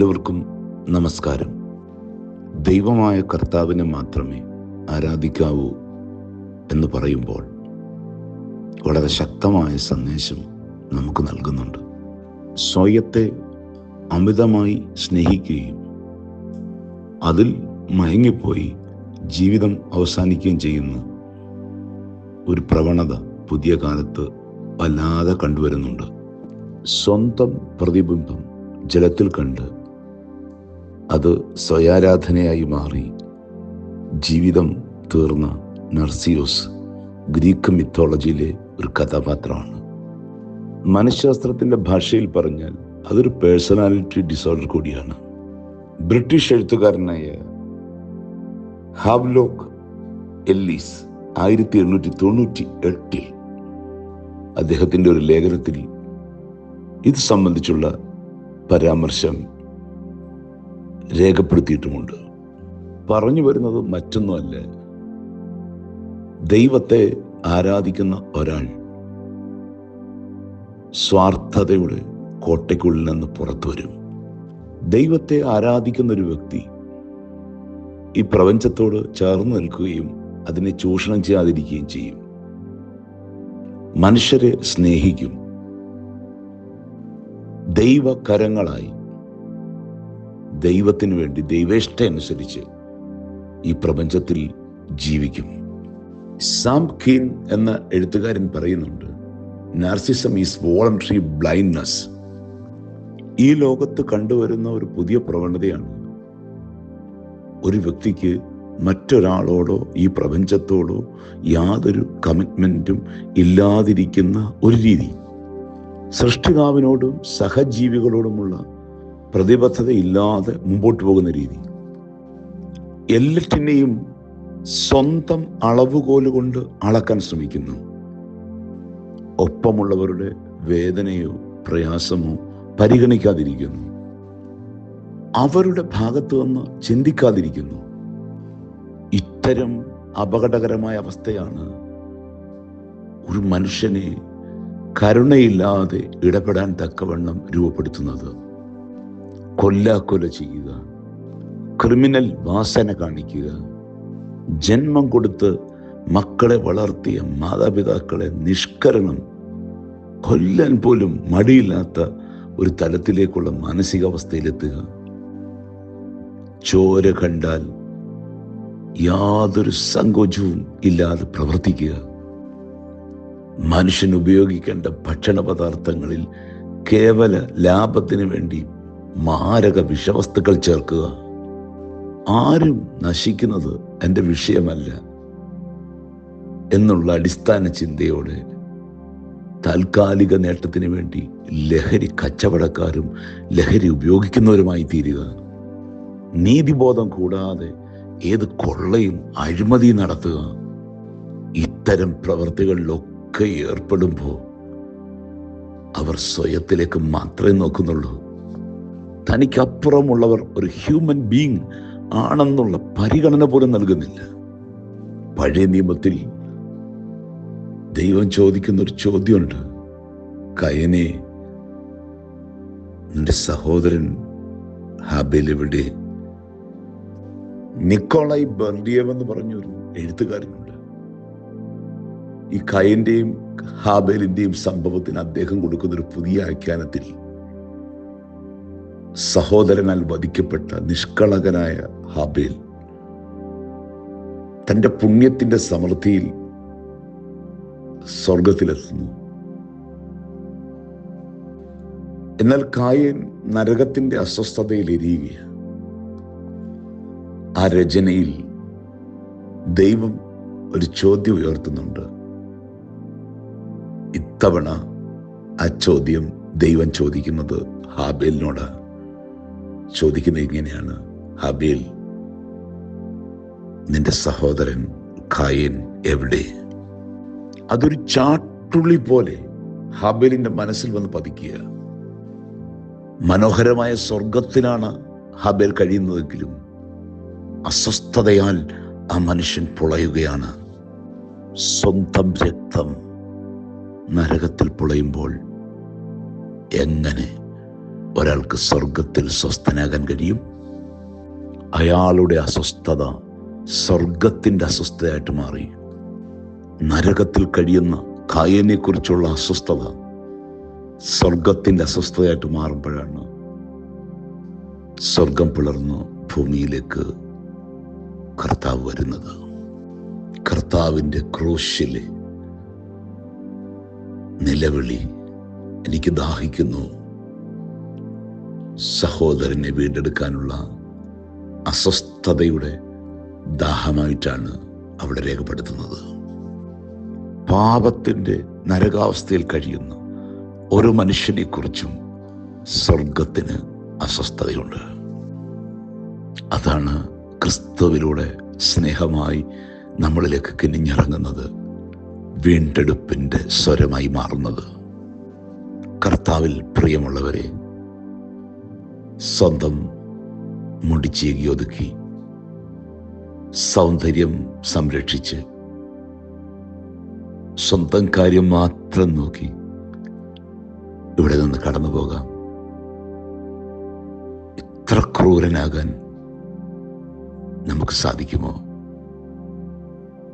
എല്ലാവർക്കും നമസ്കാരം. ദൈവമായ കർത്താവിനെ മാത്രമേ ആരാധിക്കാവൂ എന്ന് പറയുമ്പോൾ വളരെ ശക്തമായ സന്ദേശം നമുക്ക് നൽകുന്നുണ്ട്. സ്വയത്തെ അമിതമായി സ്നേഹിക്കുകയും അതിൽ മയങ്ങിപ്പോയി ജീവിതം അവസാനിക്കുകയും ചെയ്യുന്ന ഒരു പ്രവണത പുതിയ കാലത്ത് വല്ലാതെ കണ്ടുവരുന്നുണ്ട്. സ്വന്തം പ്രതിബിംബം ജലത്തിൽ കണ്ട് അത് സ്വയാരാധനയായി മാറി. ജീവിതം തീർന്ന നർസിയോസ് ഗ്രീക്ക് മിത്തോളജിയിലെ ഒരു കഥാപാത്രമാണ്. മനഃശാസ്ത്രത്തിന്റെ ഭാഷയിൽ പറഞ്ഞാൽ അതൊരു പേഴ്സണാലിറ്റി ഡിസോർഡർ കൂടിയാണ്. ബ്രിട്ടീഷ് എഴുത്തുകാരനായ ഹാവ്ലോക്ക് എല്ലീസ് ആയിരത്തി എണ്ണൂറ്റി തൊണ്ണൂറ്റി എട്ടിൽ അദ്ദേഹത്തിന്റെ ഒരു ലേഖനത്തിൽ ഇത് സംബന്ധിച്ചുള്ള പരാമർശം രേഖപ്പെടുത്തിയിട്ടുമുണ്ട്. പറഞ്ഞു വരുന്നത് മറ്റൊന്നുമല്ല. ദൈവത്തെ ആരാധിക്കുന്ന ഒരാൾ സ്വാർത്ഥതയുടെ കോട്ടയ്ക്കുള്ളിൽ നിന്ന് പുറത്തു വരും. ദൈവത്തെ ആരാധിക്കുന്ന ഒരു വ്യക്തി ഈ പ്രപഞ്ചത്തോട് ചേർന്ന് നിൽക്കുകയും അതിനെ ചൂഷണം ചെയ്യാതിരിക്കുകയും ചെയ്യും. മനുഷ്യരെ സ്നേഹിക്കും. ദൈവകരങ്ങളായി ദൈവത്തിന് വേണ്ടി ദൈവേഷ്ട അനുസരിച്ച് ഈ പ്രപഞ്ചത്തിൽ ജീവിക്കും. സാം കീൻ എന്ന എഴുത്തുകാരൻ പറയുന്നുണ്ട് നാർസിസം ഈസ് വോളണ്ടറി ബ്ലൈൻഡ്നസ് ഈ ലോകത്ത് കണ്ടുവരുന്ന ഒരു പുതിയ പ്രവണതയാണ് ഒരു വ്യക്തിക്ക് മറ്റൊരാളോടോ ഈ പ്രപഞ്ചത്തോടോ യാതൊരു കമ്മിറ്റ്മെന്റും ഇല്ലാതിരിക്കുന്ന ഒരു രീതി. സൃഷ്ടിതാവിനോടും സഹജീവികളോടുമുള്ള പ്രതിബദ്ധത ഇല്ലാതെ മുമ്പോട്ട് പോകുന്ന രീതി. എല്ലാറ്റിനെയും സ്വന്തം അളവുകോൽ കൊണ്ട് അളക്കാൻ ശ്രമിക്കുന്നു. ഒപ്പമുള്ളവരുടെ വേദനയോ പ്രയാസമോ പരിഗണിക്കാതിരിക്കുന്നു. അവരുടെ ഭാഗത്തു നിന്ന് ചിന്തിക്കാതിരിക്കുന്നു. ഇത്തരം അപകടകരമായ അവസ്ഥയാണ് ഒരു മനുഷ്യനെ കരുണയില്ലാതെ ഇടപെടാൻ തക്കവണ്ണം രൂപപ്പെടുത്തുന്നത്. കൊല്ലാക്കൊല ചെയ്യുക. ക്രിമിനൽ വാസന കാണിക്കുക. ജന്മം കൊടുത്ത് മക്കളെ വളർത്തിയ മാതാപിതാക്കളെ നിഷ്കരണം കൊല്ലാൻ പോലും മടിയില്ലാത്ത ഒരു തലത്തിലേക്കുള്ള മാനസികാവസ്ഥയിലെത്തുക. ചോര കണ്ടാൽ യാതൊരു സങ്കോചവും ഇല്ലാതെ പ്രവർത്തിക്കുക. മനുഷ്യൻ ഉപയോഗിക്കേണ്ട ഭക്ഷണ പദാർത്ഥങ്ങളിൽ കേവല ലാഭത്തിന് വേണ്ടി മാരക വിഷവസ്തുക്കൾ ചേർക്കുക. ആരും നശിക്കുന്നത് എന്റെ വിഷയമല്ല എന്നുള്ള അടിസ്ഥാന ചിന്തയോടെ താൽക്കാലിക നേട്ടത്തിന് വേണ്ടി ലഹരി കച്ചവടക്കാരും ലഹരി ഉപയോഗിക്കുന്നവരുമായി തീരുക. നീതിബോധം കൂടാതെ ഏത് കൊള്ളയും അഴിമതി നടത്തുക. ഇത്തരം പ്രവർത്തികളിലൊക്കെ ഏർപ്പെടുമ്പോൾ അവർ സ്വയത്തിലേക്ക് മാത്രമേ നോക്കുന്നുള്ളൂ. തനിക്കപ്പുറമുള്ളവർ ഒരു ഹ്യൂമൻ ബീങ് ആണെന്നുള്ള പരിഗണന പോലും നൽകുന്നില്ല. പഴയ നിയമത്തിൽ ദൈവം ചോദിക്കുന്ന ഒരു ചോദ്യമുണ്ട്. കയനെ നിന്റെ സഹോദരൻ ഹാബേൽ എവിടെ? നിക്കോളായി ബർഡിയേവ് എന്ന് പറഞ്ഞൊരു എഴുത്തുകാരനുണ്ട്. ഈ കയന്റെയും ഹാബേലിന്റെയും സംഭവത്തിന് അദ്ദേഹം കൊടുക്കുന്ന ഒരു പുതിയ ആഖ്യാനത്തിൽ സഹോദരനാൽ വധിക്കപ്പെട്ട നിഷ്കളങ്കനായ ഹാബേൽ തന്റെ പുണ്യത്തിന്റെ സമൃദ്ധിയിൽ സ്വർഗത്തിലെത്തുന്നു എന്നാൽ കായൻ നരകത്തിന്റെ അസ്വസ്ഥതയിൽ എരിയുകയാണ്. ആ രചനയിൽ ദൈവം ഒരു ചോദ്യം ഉയർത്തുന്നുണ്ട്. ഇത്തവണ ആ ചോദ്യം ദൈവം ചോദിക്കുന്നത് ഹാബേലിനോട് ചോദിക്കുന്നത് ഇങ്ങനെയാണ്. ഹബീൽ നിന്റെ സഹോദരൻ ഖായൻ എവിടെ? അതൊരു ചാട്ടുള്ളി പോലെ ഹബീലിന്റെ മനസ്സിൽ വന്ന് പതിക്കുക. മനോഹരമായ സ്വർഗത്തിലാണ് ഹബേൽ കഴിയുന്നതെങ്കിലും അസ്വസ്ഥതയാൽ ആ മനുഷ്യൻ പുളയുകയാണ്. സ്വന്തം രക്തം നരകത്തിൽ പുളയുമ്പോൾ എങ്ങനെ ഒരാൾക്ക് സ്വർഗത്തിൽ സ്വസ്ഥനാകാൻ കഴിയും. അയാളുടെ അസ്വസ്ഥത സ്വർഗത്തിന്റെ അസ്വസ്ഥതയായിട്ട് മാറി. നരകത്തിൽ കഴിയുന്ന കായനെക്കുറിച്ചുള്ള അസ്വസ്ഥത സ്വർഗത്തിന്റെ അസ്വസ്ഥതയായിട്ട് മാറുമ്പോഴാണ് സ്വർഗം പിളർന്ന് ഭൂമിയിലേക്ക് കർത്താവ് വരുന്നത്. കർത്താവിന്റെ ക്രൂശിലെ നിലവിളി എനിക്ക് ദാഹിക്കുന്നു. സഹോദരനെ വീണ്ടെടുക്കാനുള്ള അസ്വസ്ഥതയുടെ ദാഹമായിട്ടാണ് അവിടെ രേഖപ്പെടുത്തുന്നത്. പാപത്തിന്റെ നരകാവസ്ഥയിൽ കഴിയുന്ന ഒരു മനുഷ്യനെക്കുറിച്ചും സ്വർഗത്തിന് അസ്വസ്ഥതയുണ്ട്. അതാണ് ക്രിസ്തുവിലൂടെ സ്നേഹമായി നമ്മളിലേക്ക് കിനിഞ്ഞിറങ്ങുന്നത് വീണ്ടെടുപ്പിന്റെ സ്വരമായി മാറുന്നത്. കർത്താവിൽ പ്രിയമുള്ളവരെ സ്വന്തം മുടിച്ചേകിയൊതുക്കി സൗന്ദര്യം സംരക്ഷിച്ച് സ്വന്തം കാര്യം മാത്രം നോക്കി ഇവിടെ നിന്ന് കടന്നു പോകാം. ഇത്ര ക്രൂരനാകാൻ നമുക്ക് സാധിക്കുമോ?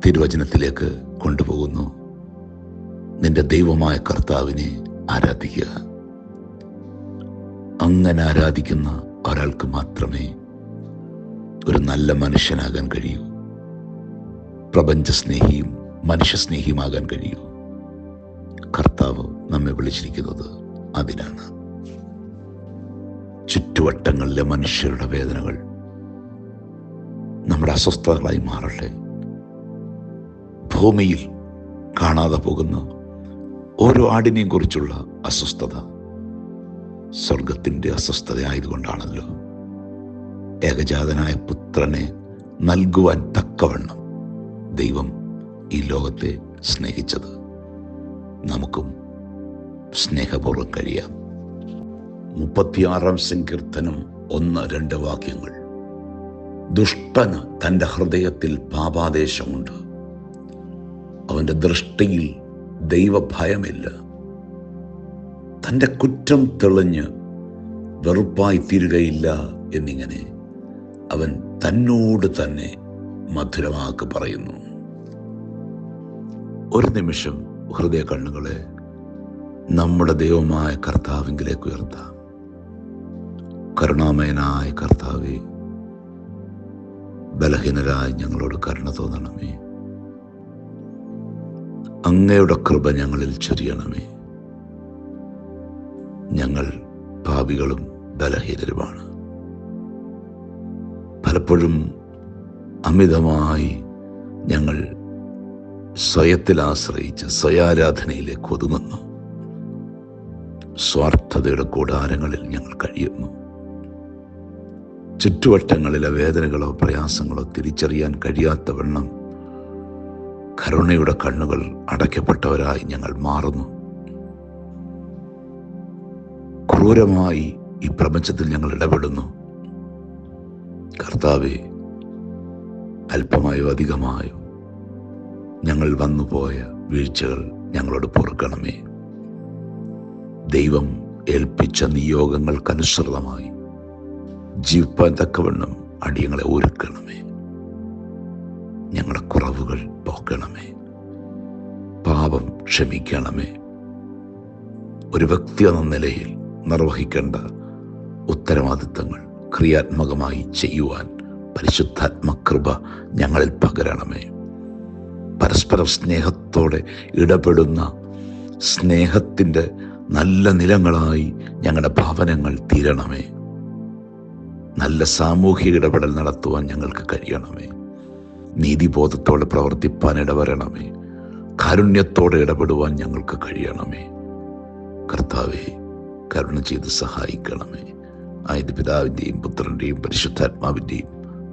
തിരുവചനത്തിലേക്ക് കൊണ്ടുപോകുന്നു. നിന്റെ ദൈവമായ കർത്താവിനെ ആരാധിക്കുക. അങ്ങനെ ആരാധിക്കുന്ന ഒരാൾക്ക് മാത്രമേ ഒരു നല്ല മനുഷ്യനാകാൻ കഴിയൂ. പ്രപഞ്ചസ്നേഹിയും മനുഷ്യസ്നേഹിയുമാകാൻ കഴിയൂ. കർത്താവ് നമ്മെ വിളിച്ചിരിക്കുന്നത് അതിനാണ്. ചുറ്റുവട്ടങ്ങളിലെ മനുഷ്യരുടെ വേദനകൾ നമ്മുടെ അസ്വസ്ഥതകളായി മാറട്ടെ. ഭൂമിയിൽ കാണാതെ പോകുന്ന ഓരോ ആടിനെയും കുറിച്ചുള്ള അസ്വസ്ഥത സ്വർഗത്തിന്റെ അസ്വസ്ഥതയായതുകൊണ്ടാണല്ലോ. ഏകജാതനായ പുത്രനെ നൽകുവാൻ തക്കവണ്ണം ദൈവം ഈ ലോകത്തെ സ്നേഹിച്ചത്. നമുക്കും സ്നേഹപൂർവം കഴിയാം. മുപ്പത്തിയാറാം സങ്കീർത്തനം ഒന്ന് രണ്ട് വാക്യങ്ങൾ. ദുഷ്ടന് തന്റെ ഹൃദയത്തിൽ പാപാദേശമുണ്ട്. അവന്റെ ദൃഷ്ടിയിൽ ദൈവഭയമില്ല. തന്റെ കുറ്റം തെളിഞ്ഞ് വെറുപ്പായി തീരുകയില്ല എന്നിങ്ങനെ അവൻ തന്നോട് തന്നെ മധുരമാക്ക് പറയുന്നു. ഒരു നിമിഷം ഹൃദയ കണ്ണുകളെ നമ്മുടെ ദൈവമായ കർത്താവിങ്കിലേക്ക് ഉയർത്താം. കരുണാമയനായ കർത്താവെ ബലഹീനരായി ഞങ്ങളോട് കരുണ തോന്നണമേ. അങ്ങയുടെ കൃപ ഞങ്ങളിൽ ചൊരിയണമേ. ഞങ്ങൾ പാപികളും ബലഹീനരുമാണ്. പലപ്പോഴും അമിതമായി ഞങ്ങൾ സ്വയത്തിൽ ആശ്രയിച്ച് സ്വയാരാധനയിലേക്ക് ഒതുങ്ങുന്നു സ്വാർത്ഥതയുടെ കൂടാരങ്ങളിൽ ഞങ്ങൾ കഴിയുന്നു. ചുറ്റുവട്ടങ്ങളിലെ വേദനകളോ പ്രയാസങ്ങളോ തിരിച്ചറിയാൻ കഴിയാത്ത വണ്ണം കരുണയുടെ കണ്ണുകൾ അടയ്ക്കപ്പെട്ടവരായി ഞങ്ങൾ മാറുന്നു. ക്രൂരമായി ഈ പ്രപഞ്ചത്തിൽ ഞങ്ങൾ ഇടപെടുന്നു. കർത്താവെ അല്പമായോ അധികമായോ ഞങ്ങൾ വന്നുപോയ വീഴ്ചകൾ ഞങ്ങളോട് പൊറുക്കണമേ. ദൈവം ഏൽപ്പിച്ച നിയോഗങ്ങൾക്കനുസൃതമായി ജീവിപ്പാൻ തക്കവണ്ണം അടിയങ്ങളെ ഒരുക്കണമേ. ഞങ്ങളുടെ കുറവുകൾ പോക്കണമേ. പാപം ക്ഷമിക്കണമേ. ഒരു വ്യക്തി എന്ന നിലയിൽ നിർവഹിക്കേണ്ട ഉത്തരവാദിത്തങ്ങൾ ക്രിയാത്മകമായി ചെയ്യുവാൻ പരിശുദ്ധാത്മകൃപ ഞങ്ങളിൽ പകരണമേ. പരസ്പര സ്നേഹത്തോടെ ഇടപെടുന്ന സ്നേഹത്തിന്റെ നല്ല നിലങ്ങളായി ഞങ്ങളുടെ ഭവനങ്ങൾ തീരണമേ. നല്ല സാമൂഹിക ഇടപെടൽ നടത്തുവാൻ ഞങ്ങൾക്ക് കഴിയണമേ. നീതിബോധത്തോടെ പ്രവർത്തിപ്പാൻ ഇടവരണമേ. കാരുണ്യത്തോടെ ഇടപെടുവാൻ ഞങ്ങൾക്ക് കഴിയണമേ. കർത്താവെ കരുണ ചെയ്ത് സഹായിക്കണമേ. ആയത് പിതാവിന്റെയും പുത്രന്റെയും പരിശുദ്ധാത്മാവിന്റെയും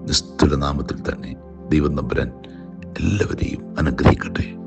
നിസ്തുലനാമത്തിൽ തന്നെ ദൈവം നമ്പരൻ എല്ലാവരെയും അനുഗ്രഹിക്കട്ടെ.